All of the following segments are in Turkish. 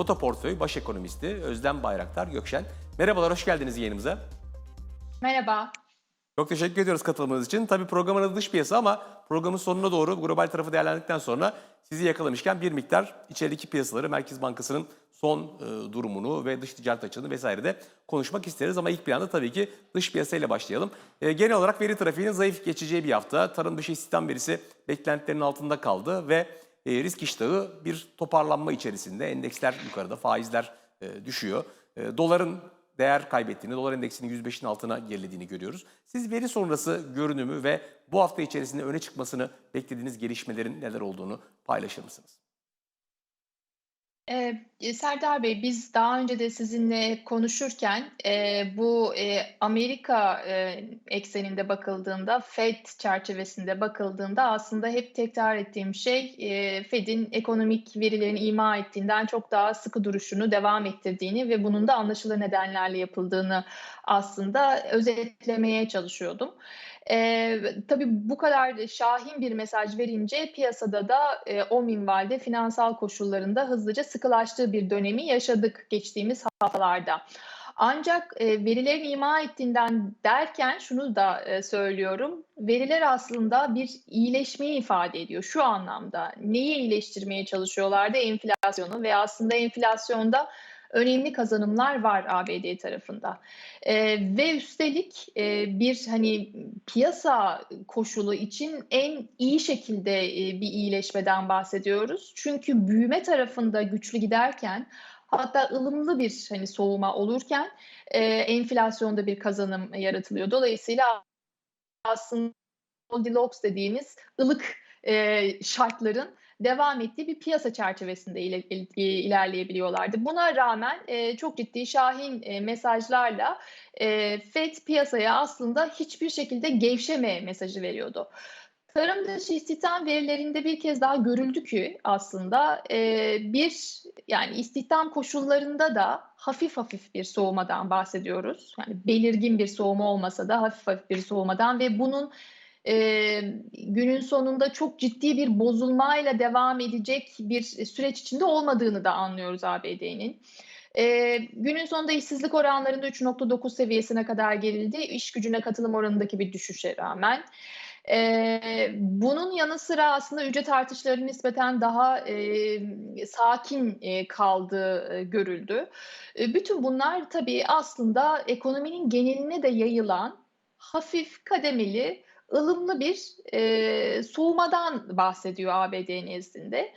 Rota Portföy Baş Ekonomisti Özlem Bayraktar Gökşen. Merhabalar, hoş geldiniz yayınımıza. Merhaba. Çok teşekkür ediyoruz katılımınız için. Tabii programın adı dış piyasa ama programın sonuna doğru global tarafı değerlendikten sonra sizi yakalamışken bir miktar içerideki piyasaları, Merkez Bankası'nın son e, durumunu ve dış ticaret açığını vesaire de konuşmak isteriz. Ama ilk planda tabii ki dış piyasayla başlayalım. E, genel olarak veri trafiğinin zayıf geçeceği bir hafta. Tarım dışı istihdam verisi beklentilerin altında kaldı ve e, risk iştahı bir toparlanma içerisinde. Endeksler yukarıda, faizler e, düşüyor. E, doların değer kaybettiğini, dolar endeksinin 105'in altına gerilediğini görüyoruz. Siz veri sonrası görünümü ve bu hafta içerisinde öne çıkmasını beklediğiniz gelişmelerin neler olduğunu paylaşır mısınız? Ee, Serdar Bey, biz daha önce de sizinle konuşurken e, bu e, Amerika e, ekseninde bakıldığında, Fed çerçevesinde bakıldığında aslında hep tekrar ettiğim şey e, Fed'in ekonomik verilerini ima ettiğinden çok daha sıkı duruşunu devam ettirdiğini ve bunun da anlaşılır nedenlerle yapıldığını aslında özetlemeye çalışıyordum. E, tabii bu kadar şahin bir mesaj verince piyasada da e, o minvalde finansal koşullarında hızlıca sıkılaştığı bir dönemi yaşadık geçtiğimiz haftalarda. Ancak e, verilerin ima ettiğinden derken şunu da e, söylüyorum. Veriler aslında bir iyileşmeyi ifade ediyor şu anlamda. Neyi iyileştirmeye çalışıyorlardı? Enflasyonu ve aslında enflasyonda önemli kazanımlar var ABD tarafında. E, ve üstelik e, bir hani piyasa koşulu için en iyi şekilde e, bir iyileşmeden bahsediyoruz. Çünkü büyüme tarafında güçlü giderken hatta ılımlı bir hani soğuma olurken e, enflasyonda bir kazanım yaratılıyor. Dolayısıyla aslında Goldilocks dediğimiz ılık e, şartların devam ettiği bir piyasa çerçevesinde ile, ilerleyebiliyorlardı. Buna rağmen e, çok ciddi şahin e, mesajlarla e, FED piyasaya aslında hiçbir şekilde gevşeme mesajı veriyordu. Tarım dışı istihdam verilerinde bir kez daha görüldü ki aslında bir yani istihdam koşullarında da hafif hafif bir soğumadan bahsediyoruz. Yani belirgin bir soğuma olmasa da hafif hafif bir soğumadan ve bunun e, günün sonunda çok ciddi bir bozulmayla devam edecek bir süreç içinde olmadığını da anlıyoruz ABD'nin. E, günün sonunda işsizlik oranlarında 3.9 seviyesine kadar gerildi. İş gücüne katılım oranındaki bir düşüşe rağmen. Ee, bunun yanı sıra aslında ücret artışları nispeten daha e, sakin e, kaldığı e, görüldü. E, bütün bunlar tabii aslında ekonominin geneline de yayılan hafif kademeli ılımlı bir e, soğumadan bahsediyor ABD nezdinde.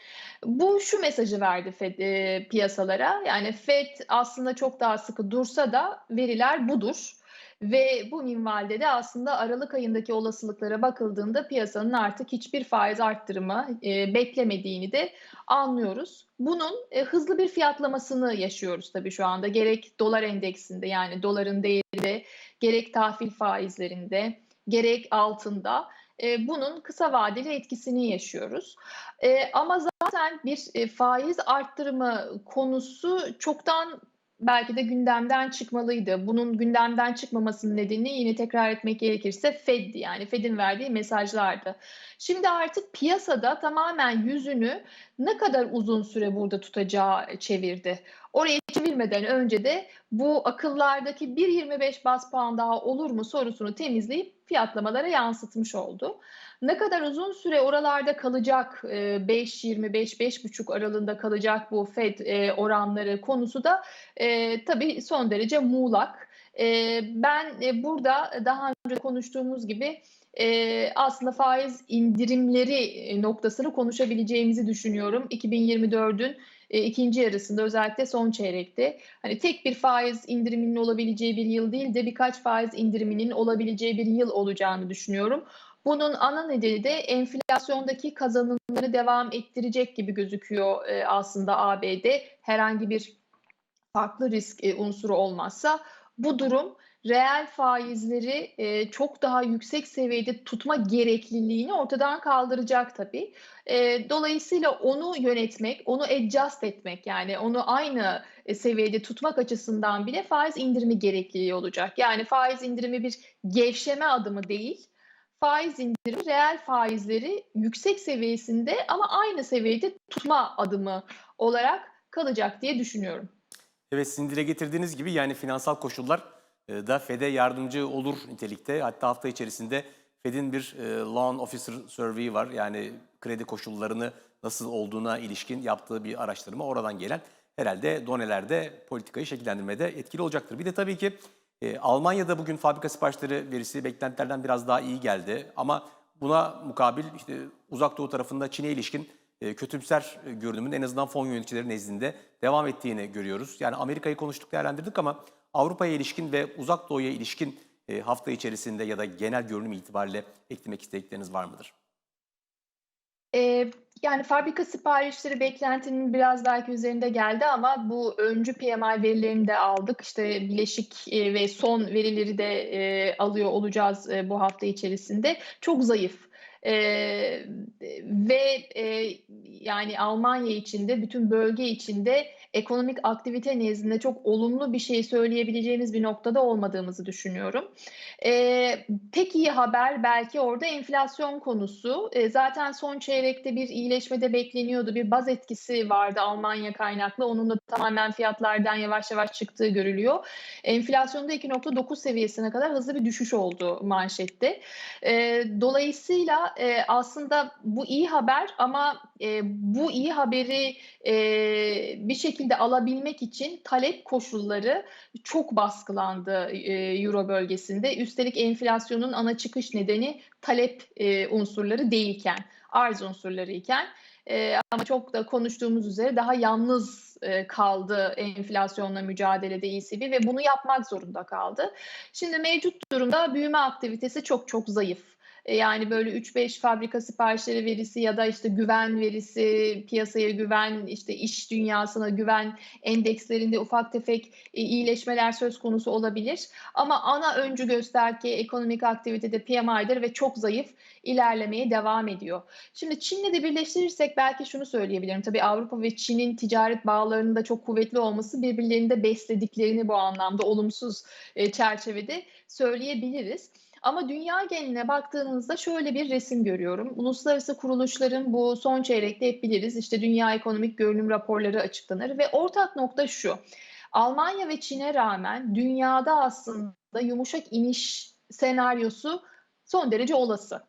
Bu şu mesajı verdi Fed e, piyasalara. Yani Fed aslında çok daha sıkı dursa da veriler budur. Ve bu minvalde de aslında Aralık ayındaki olasılıklara bakıldığında piyasanın artık hiçbir faiz arttırımı e, beklemediğini de anlıyoruz. Bunun e, hızlı bir fiyatlamasını yaşıyoruz tabii şu anda. Gerek dolar endeksinde yani doların değerinde, gerek tahvil faizlerinde, gerek altında e, bunun kısa vadeli etkisini yaşıyoruz. E, ama zaten bir e, faiz arttırımı konusu çoktan belki de gündemden çıkmalıydı. Bunun gündemden çıkmamasının nedeni yine tekrar etmek gerekirse Fed'di yani Fed'in verdiği mesajlardı. Şimdi artık piyasada tamamen yüzünü ne kadar uzun süre burada tutacağı çevirdi. Oraya çevirmeden önce de bu akıllardaki 1.25 bas puan daha olur mu sorusunu temizleyip fiyatlamalara yansıtmış oldu. Ne kadar uzun süre oralarda kalacak 5-25-5,5 aralığında kalacak bu Fed e, oranları konusu da e, tabii son derece muğlak. E, ben e, burada daha önce konuştuğumuz gibi e, aslında faiz indirimleri noktasını konuşabileceğimizi düşünüyorum. 2024'ün e, ikinci yarısında özellikle son çeyrekte hani tek bir faiz indiriminin olabileceği bir yıl değil de birkaç faiz indiriminin olabileceği bir yıl olacağını düşünüyorum. Bunun ana nedeni de enflasyondaki kazanımları devam ettirecek gibi gözüküyor e, aslında ABD. Herhangi bir farklı risk e, unsuru olmazsa bu durum reel faizleri e, çok daha yüksek seviyede tutma gerekliliğini ortadan kaldıracak tabii. Dolayısıyla onu yönetmek, onu adjust etmek yani onu aynı seviyede tutmak açısından bile faiz indirimi gerekliliği olacak. Yani faiz indirimi bir gevşeme adımı değil, faiz indirimi reel faizleri yüksek seviyesinde ama aynı seviyede tutma adımı olarak kalacak diye düşünüyorum. Evet sizin dile getirdiğiniz gibi yani finansal koşullar e, da FED'e yardımcı olur nitelikte. Hatta hafta içerisinde FED'in bir e, Loan Officer Survey var. Yani kredi koşullarını nasıl olduğuna ilişkin yaptığı bir araştırma oradan gelen herhalde donelerde politikayı şekillendirmede etkili olacaktır. Bir de tabii ki e, Almanya'da bugün fabrika siparişleri verisi beklentilerden biraz daha iyi geldi. Ama buna mukabil işte uzak doğu tarafında Çin'e ilişkin e, kötümser e, görünümün en azından fon yöneticileri nezdinde devam ettiğini görüyoruz. Yani Amerika'yı konuştuk, değerlendirdik ama Avrupa'ya ilişkin ve uzak doğuya ilişkin e, hafta içerisinde ya da genel görünüm itibariyle eklemek istedikleriniz var mıdır? Ee, yani fabrika siparişleri beklentinin biraz belki üzerinde geldi ama bu öncü PMI verilerini de aldık. İşte bileşik e, ve son verileri de e, alıyor olacağız e, bu hafta içerisinde. Çok zayıf. Ee, ve e, yani Almanya içinde, bütün bölge içinde ekonomik aktivite nezdinde çok olumlu bir şey söyleyebileceğimiz bir noktada olmadığımızı düşünüyorum. Ee, tek iyi haber belki orada enflasyon konusu. Ee, zaten son çeyrekte bir iyileşmede bekleniyordu. Bir baz etkisi vardı Almanya kaynaklı. Onun da tamamen fiyatlardan yavaş yavaş çıktığı görülüyor. Enflasyonda 2.9 seviyesine kadar hızlı bir düşüş oldu manşette. Ee, dolayısıyla e, aslında bu iyi haber ama e, bu iyi haberi e, bir şekilde alabilmek için talep koşulları çok baskılandı e, Euro bölgesinde. Üstelik enflasyonun ana çıkış nedeni talep e, unsurları değilken, arz unsurları iken e, ama çok da konuştuğumuz üzere daha yalnız e, kaldı enflasyonla mücadelede ECB ve bunu yapmak zorunda kaldı. Şimdi mevcut durumda büyüme aktivitesi çok çok zayıf. E, Yani böyle 3-5 fabrika siparişleri verisi ya da işte güven verisi, piyasaya güven, işte iş dünyasına güven endekslerinde ufak tefek e, iyileşmeler söz konusu olabilir. Ama ana öncü gösterge ekonomik aktivitede PMI'dir ve çok zayıf ilerlemeye devam ediyor. Şimdi Çin'le de birleştirirsek belki şunu söyleyebilirim. Tabii Avrupa ve Çin'in ticaret bağlarının da çok kuvvetli olması birbirlerini de beslediklerini bu anlamda olumsuz e, çerçevede söyleyebiliriz. Ama dünya geneline baktığınızda şöyle bir resim görüyorum. Uluslararası kuruluşların bu son çeyrekte hep biliriz işte dünya ekonomik görünüm raporları açıklanır ve ortak nokta şu. Almanya ve Çin'e rağmen dünyada aslında yumuşak iniş senaryosu son derece olası.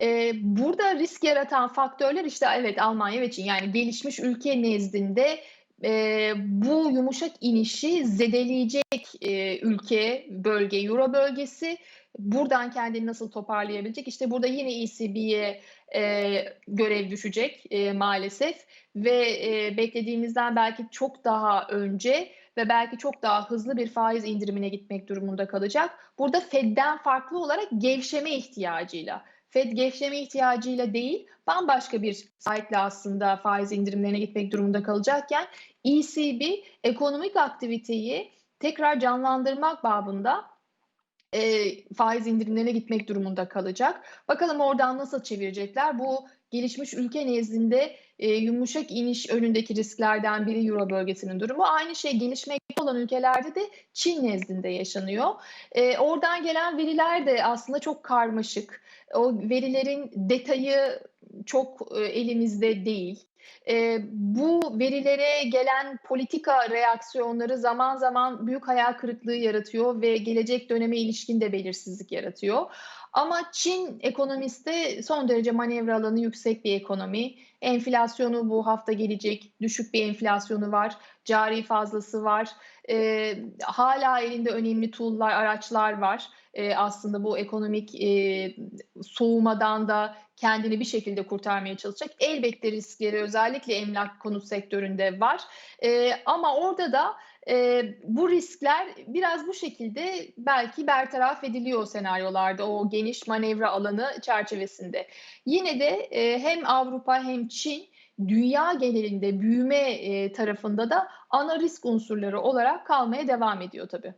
Ee, burada risk yaratan faktörler işte evet Almanya ve Çin yani gelişmiş ülke nezdinde e, bu yumuşak inişi zedeleyecek e, ülke, bölge, Euro bölgesi buradan kendini nasıl toparlayabilecek? İşte burada yine ECB'ye e, görev düşecek e, maalesef ve e, beklediğimizden belki çok daha önce ve belki çok daha hızlı bir faiz indirimine gitmek durumunda kalacak. Burada Fed'den farklı olarak gevşeme ihtiyacıyla. Fed gevşeme ihtiyacıyla değil, bambaşka bir saatle aslında faiz indirimlerine gitmek durumunda kalacakken ECB ekonomik aktiviteyi tekrar canlandırmak babında e, faiz indirimlerine gitmek durumunda kalacak. Bakalım oradan nasıl çevirecekler? Bu gelişmiş ülke nezdinde e, yumuşak iniş önündeki risklerden biri Euro bölgesinin durumu. Aynı şey gelişmekte olan ülkelerde de Çin nezdinde yaşanıyor. E, oradan gelen veriler de aslında çok karmaşık. O verilerin detayı çok e, elimizde değil. E, bu verilere gelen politika reaksiyonları zaman zaman büyük hayal kırıklığı yaratıyor ve gelecek döneme ilişkin de belirsizlik yaratıyor. Ama Çin ekonomisi de son derece manevra alanı yüksek bir ekonomi. Enflasyonu bu hafta gelecek, düşük bir enflasyonu var, cari fazlası var. E, hala elinde önemli tool'lar, araçlar var. E, aslında bu ekonomik e, soğumadan da kendini bir şekilde kurtarmaya çalışacak. Elbette riskleri özellikle emlak konut sektöründe var. E, ama orada da e, bu riskler biraz bu şekilde belki bertaraf ediliyor senaryolarda o geniş manevra alanı çerçevesinde. Yine de e, hem Avrupa hem Çin dünya genelinde büyüme e, tarafında da ana risk unsurları olarak kalmaya devam ediyor tabii.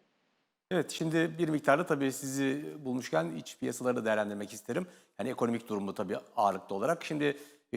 Evet, şimdi bir miktarda tabii sizi bulmuşken iç piyasaları da değerlendirmek isterim. Yani ekonomik durumu tabii ağırlıklı olarak. Şimdi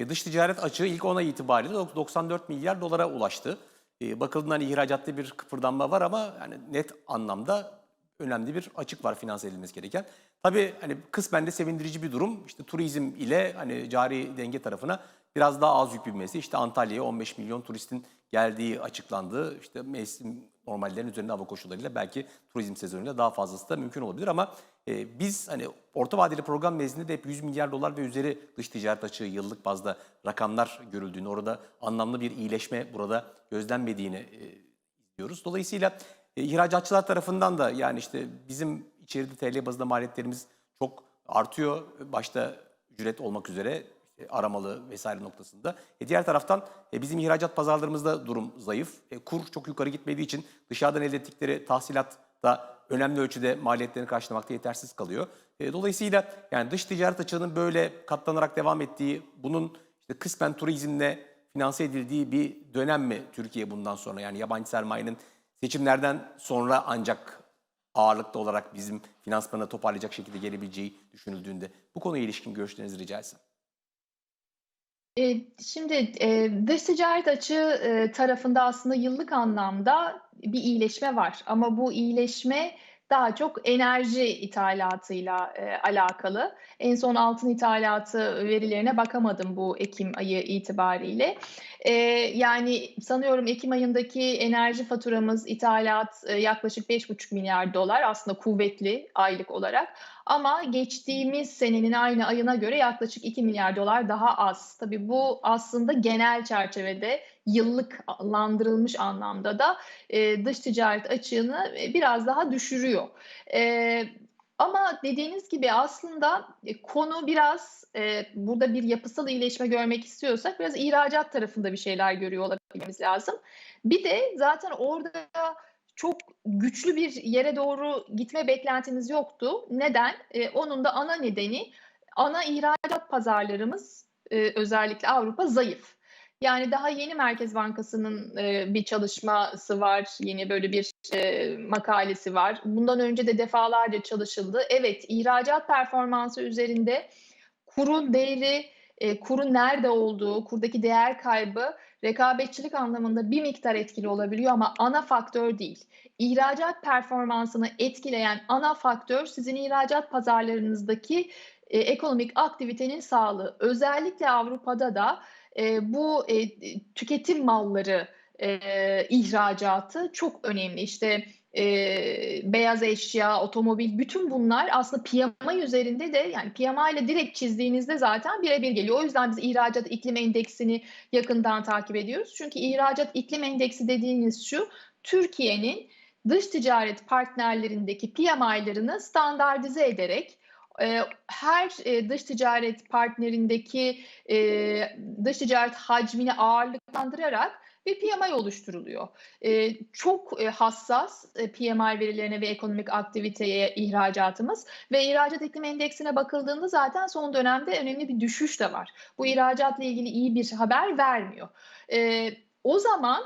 dış ticaret açığı ilk 10 ay itibariyle 94 milyar dolara ulaştı. E, bakıldığında hani ihracatta bir kıpırdanma var ama yani net anlamda önemli bir açık var finanse edilmesi gereken. Tabii hani kısmen de sevindirici bir durum. İşte turizm ile hani cari denge tarafına biraz daha az yük binmesi. İşte Antalya'ya 15 milyon turistin geldiği açıklandı. İşte mevsim normallerin üzerinde hava koşullarıyla belki turizm sezonuyla daha fazlası da mümkün olabilir ama e, biz hani orta vadeli program nezdinde de hep 100 milyar dolar ve üzeri dış ticaret açığı yıllık bazda rakamlar görüldüğünü, orada anlamlı bir iyileşme burada gözlenmediğini e. Dolayısıyla e, ihracatçılar tarafından da yani işte bizim içeride TL bazında maliyetlerimiz çok artıyor. Başta ücret olmak üzere aramalı vesaire noktasında. E diğer taraftan e, bizim ihracat pazarlarımızda durum zayıf. E, kur çok yukarı gitmediği için dışarıdan elde ettikleri tahsilat da önemli ölçüde maliyetlerini karşılamakta yetersiz kalıyor. E, dolayısıyla yani dış ticaret açığının böyle katlanarak devam ettiği, bunun işte kısmen turizmle finanse edildiği bir dönem mi Türkiye bundan sonra? Yani yabancı sermayenin seçimlerden sonra ancak ağırlıklı olarak bizim finansmana toparlayacak şekilde gelebileceği düşünüldüğünde bu konuya ilişkin görüşlerinizi rica etsem. E, şimdi e, dış ticaret açığı e, tarafında aslında yıllık anlamda bir iyileşme var. Ama bu iyileşme daha çok enerji ithalatıyla e, alakalı. En son altın ithalatı verilerine bakamadım bu Ekim ayı itibariyle. E, yani sanıyorum Ekim ayındaki enerji faturamız ithalat e, yaklaşık 5,5 milyar dolar aslında kuvvetli aylık olarak. Ama geçtiğimiz senenin aynı ayına göre yaklaşık 2 milyar dolar daha az. Tabii bu aslında genel çerçevede yıllıklandırılmış anlamda da e, dış ticaret açığını biraz daha düşürüyor. E, ama dediğiniz gibi aslında konu biraz e, burada bir yapısal iyileşme görmek istiyorsak biraz ihracat tarafında bir şeyler görüyor olabilmemiz lazım. Bir de zaten orada çok güçlü bir yere doğru gitme beklentimiz yoktu. Neden? E, onun da ana nedeni ana ihracat pazarlarımız e, özellikle Avrupa zayıf. Yani daha yeni Merkez Bankası'nın e, bir çalışması var, yeni böyle bir e, makalesi var. Bundan önce de defalarca çalışıldı. Evet, ihracat performansı üzerinde kurun değeri, e, kurun nerede olduğu, kurdaki değer kaybı rekabetçilik anlamında bir miktar etkili olabiliyor ama ana faktör değil. İhracat performansını etkileyen ana faktör sizin ihracat pazarlarınızdaki e, ekonomik aktivitenin sağlığı. Özellikle Avrupa'da da e, bu e, tüketim malları e, ihracatı çok önemli. İşte e, beyaz eşya, otomobil bütün bunlar aslında PMI üzerinde de yani PMI ile direkt çizdiğinizde zaten birebir geliyor. O yüzden biz ihracat iklim endeksini yakından takip ediyoruz. Çünkü ihracat iklim endeksi dediğiniz şu Türkiye'nin dış ticaret partnerlerindeki PMI'larını standartize ederek her dış ticaret partnerindeki dış ticaret hacmini ağırlıklandırarak bir PMI oluşturuluyor. Çok hassas PMI verilerine ve ekonomik aktiviteye ihracatımız ve ihracat iklim endeksine bakıldığında zaten son dönemde önemli bir düşüş de var. Bu ihracatla ilgili iyi bir haber vermiyor. O zaman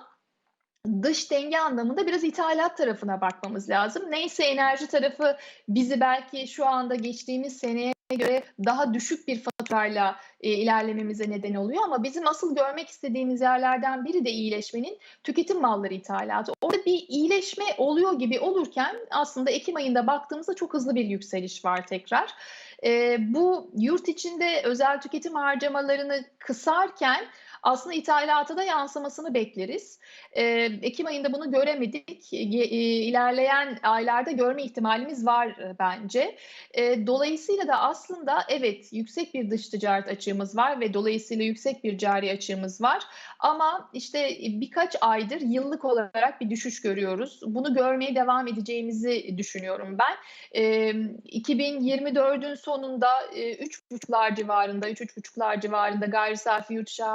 dış denge anlamında biraz ithalat tarafına bakmamız lazım. Neyse enerji tarafı bizi belki şu anda geçtiğimiz seneye göre daha düşük bir faturayla e, ilerlememize neden oluyor ama bizim asıl görmek istediğimiz yerlerden biri de iyileşmenin tüketim malları ithalatı. Orada bir iyileşme oluyor gibi olurken aslında Ekim ayında baktığımızda çok hızlı bir yükseliş var tekrar. E, bu yurt içinde özel tüketim harcamalarını kısarken aslında ithalata da yansımasını bekleriz. E, Ekim ayında bunu göremedik. E, ilerleyen aylarda görme ihtimalimiz var e, bence. E, dolayısıyla da aslında evet yüksek bir dış ticaret açığımız var ve dolayısıyla yüksek bir cari açığımız var. Ama işte birkaç aydır yıllık olarak bir düşüş görüyoruz. Bunu görmeye devam edeceğimizi düşünüyorum ben. E, 2024'ün sonunda e, 3,5'lar civarında, 3-3,5'lar civarında gayri safi yurt dışı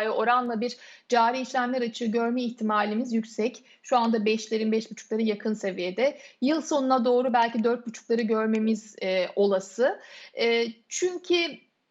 hasılaya oranla bir cari işlemler açığı görme ihtimalimiz yüksek. Şu anda 5'lerin 5,5'ları yakın seviyede. Yıl sonuna doğru belki 4,5'ları görmemiz e, olası. E, çünkü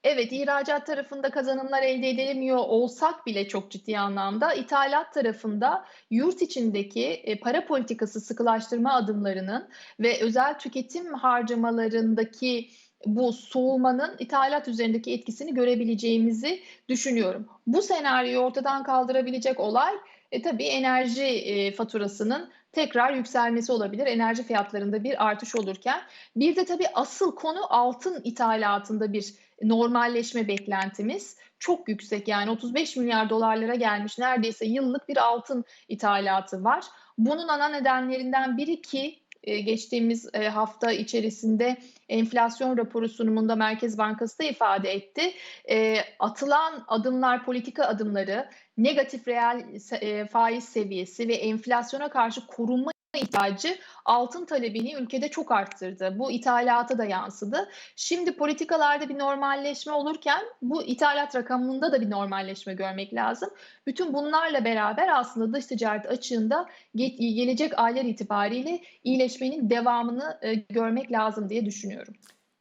Evet ihracat tarafında kazanımlar elde edilemiyor olsak bile çok ciddi anlamda ithalat tarafında yurt içindeki e, para politikası sıkılaştırma adımlarının ve özel tüketim harcamalarındaki bu soğumanın ithalat üzerindeki etkisini görebileceğimizi düşünüyorum. Bu senaryoyu ortadan kaldırabilecek olay e, tabii enerji e, faturasının tekrar yükselmesi olabilir. Enerji fiyatlarında bir artış olurken bir de tabii asıl konu altın ithalatında bir normalleşme beklentimiz çok yüksek. Yani 35 milyar dolarlara gelmiş neredeyse yıllık bir altın ithalatı var. Bunun ana nedenlerinden biri ki e, geçtiğimiz e, hafta içerisinde enflasyon raporu sunumunda Merkez Bankası da ifade etti. E, atılan adımlar, politika adımları, negatif reel faiz seviyesi ve enflasyona karşı korunma ihtiyacı altın talebini ülkede çok arttırdı. Bu ithalata da yansıdı. Şimdi politikalarda bir normalleşme olurken bu ithalat rakamında da bir normalleşme görmek lazım. Bütün bunlarla beraber aslında dış ticaret açığında ge- gelecek aylar itibariyle iyileşmenin devamını e, görmek lazım diye düşünüyorum.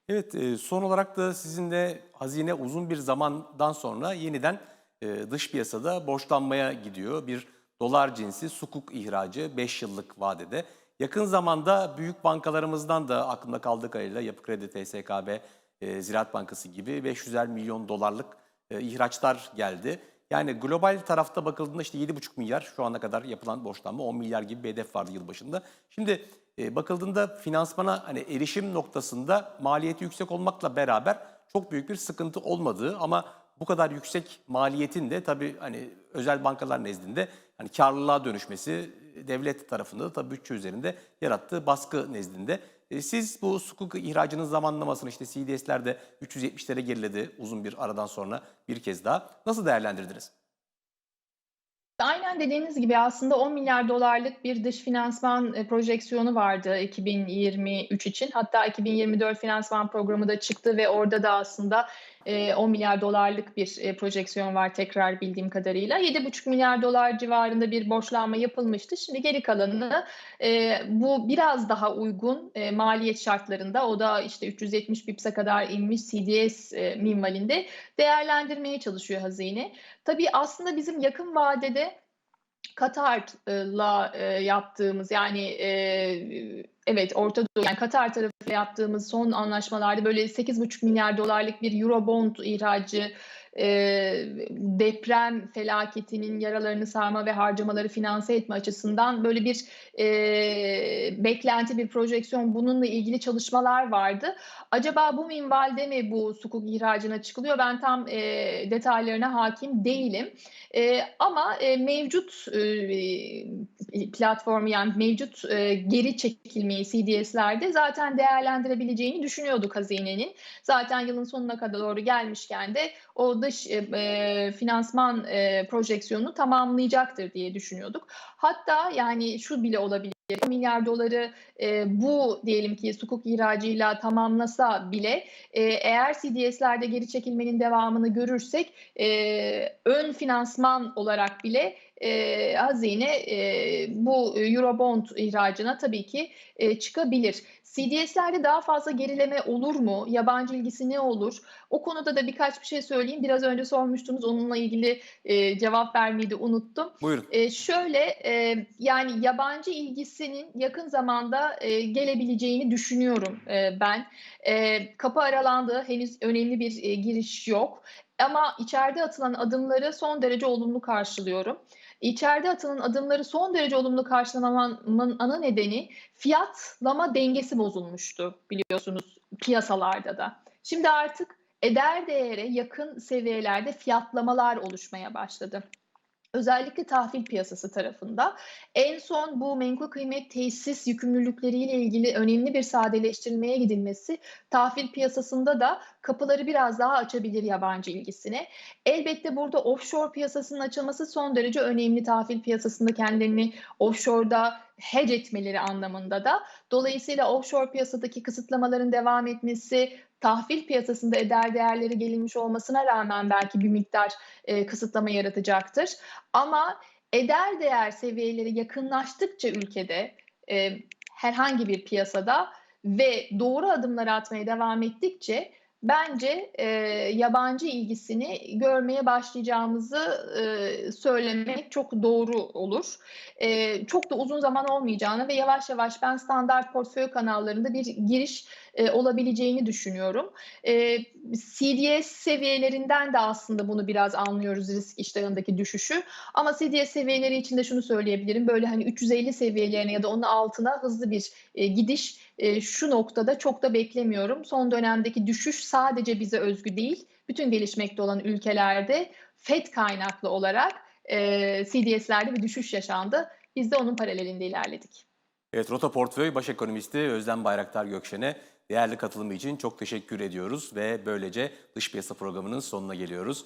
Evet, e, son olarak da sizinle hazine uzun bir zamandan sonra yeniden e, dış piyasada borçlanmaya gidiyor. Bir dolar cinsi sukuk ihracı 5 yıllık vadede. Yakın zamanda büyük bankalarımızdan da aklımda kaldığı kadarıyla Yapı Kredi, TSKB, e, Ziraat Bankası gibi 500'er milyon dolarlık e, ihraçlar geldi. Yani global tarafta bakıldığında işte 7,5 milyar şu ana kadar yapılan borçlanma 10 milyar gibi bir hedef vardı yıl başında. Şimdi e, bakıldığında finansmana hani erişim noktasında maliyeti yüksek olmakla beraber çok büyük bir sıkıntı olmadığı ama bu kadar yüksek maliyetin de tabii hani özel bankalar nezdinde hani karlılığa dönüşmesi e, devlet tarafında da tabii bütçe üzerinde yarattığı baskı nezdinde. E, siz bu sukuk ihracının zamanlamasını işte CDS'lerde 370'lere geriledi uzun bir aradan sonra bir kez daha. Nasıl değerlendirdiniz? Aynen dediğiniz gibi aslında 10 milyar dolarlık bir dış finansman e, projeksiyonu vardı 2023 için. Hatta 2024 finansman programı da çıktı ve orada da aslında e, 10 milyar dolarlık bir e, projeksiyon var tekrar bildiğim kadarıyla. 7,5 milyar dolar civarında bir borçlanma yapılmıştı. Şimdi geri kalanını e, bu biraz daha uygun e, maliyet şartlarında o da işte 370 bips'e kadar inmiş CDS e, minvalinde değerlendirmeye çalışıyor hazine. Tabii aslında bizim yakın vadede Katar'la e, yaptığımız yani e, evet Orta Doğu yani Katar tarafıyla yaptığımız son anlaşmalarda böyle 8,5 milyar dolarlık bir Eurobond ihracı e, deprem felaketinin yaralarını sarma ve harcamaları finanse etme açısından böyle bir e, beklenti, bir projeksiyon bununla ilgili çalışmalar vardı. Acaba bu minvalde mi bu sukuk ihracına çıkılıyor? Ben tam e, detaylarına hakim değilim. E, ama e, mevcut e, platformu yani mevcut e, geri çekilmeyi CDS'lerde zaten değerlendirebileceğini düşünüyorduk hazinenin. Zaten yılın sonuna kadar doğru gelmişken de o dış e, finansman e, projeksiyonunu tamamlayacaktır diye düşünüyorduk. Hatta yani şu bile olabilir. milyar doları e, bu diyelim ki sukuk ihracıyla tamamlasa bile e, eğer CDS'lerde geri çekilmenin devamını görürsek e, ön finansman olarak bile e, hazine e, bu Eurobond ihracına tabii ki e, çıkabilir. CDS'lerde daha fazla gerileme olur mu? Yabancı ilgisi ne olur? O konuda da birkaç bir şey söyleyeyim. Biraz önce sormuştunuz. Onunla ilgili e, cevap vermeyi de unuttum. Buyurun. E, şöyle e, yani yabancı ilgisinin yakın zamanda e, gelebileceğini düşünüyorum e, ben. E, kapı aralandı. Henüz önemli bir e, giriş yok. Ama içeride atılan adımları son derece olumlu karşılıyorum. İçeride atılan adımları son derece olumlu karşılamamın ana nedeni fiyatlama dengesi bozulmuştu biliyorsunuz piyasalarda da. Şimdi artık eder değere yakın seviyelerde fiyatlamalar oluşmaya başladı. Özellikle tahvil piyasası tarafında en son bu menkul kıymet tesis yükümlülükleriyle ilgili önemli bir sadeleştirilmeye gidilmesi tahvil piyasasında da kapıları biraz daha açabilir yabancı ilgisine. Elbette burada offshore piyasasının açılması son derece önemli tahvil piyasasında kendilerini offshore'da hedge etmeleri anlamında da. Dolayısıyla offshore piyasadaki kısıtlamaların devam etmesi, tahvil piyasasında eder değerleri gelinmiş olmasına rağmen belki bir miktar e, kısıtlama yaratacaktır. Ama eder değer seviyeleri yakınlaştıkça ülkede e, herhangi bir piyasada ve doğru adımları atmaya devam ettikçe bence e, yabancı ilgisini görmeye başlayacağımızı e, söylemek çok doğru olur. E, çok da uzun zaman olmayacağını ve yavaş yavaş ben standart portföy kanallarında bir giriş e, olabileceğini düşünüyorum. E, CDS seviyelerinden de aslında bunu biraz anlıyoruz risk iştahındaki düşüşü. Ama CDS seviyeleri için de şunu söyleyebilirim. Böyle hani 350 seviyelerine ya da onun altına hızlı bir e, gidiş e, şu noktada çok da beklemiyorum. Son dönemdeki düşüş sadece bize özgü değil. Bütün gelişmekte olan ülkelerde FED kaynaklı olarak e, CDS'lerde bir düşüş yaşandı. Biz de onun paralelinde ilerledik. Evet, Rota Portföy Baş Ekonomisti Özlem Bayraktar Gökşen'e değerli katılımı için çok teşekkür ediyoruz ve böylece dış piyasa programının sonuna geliyoruz.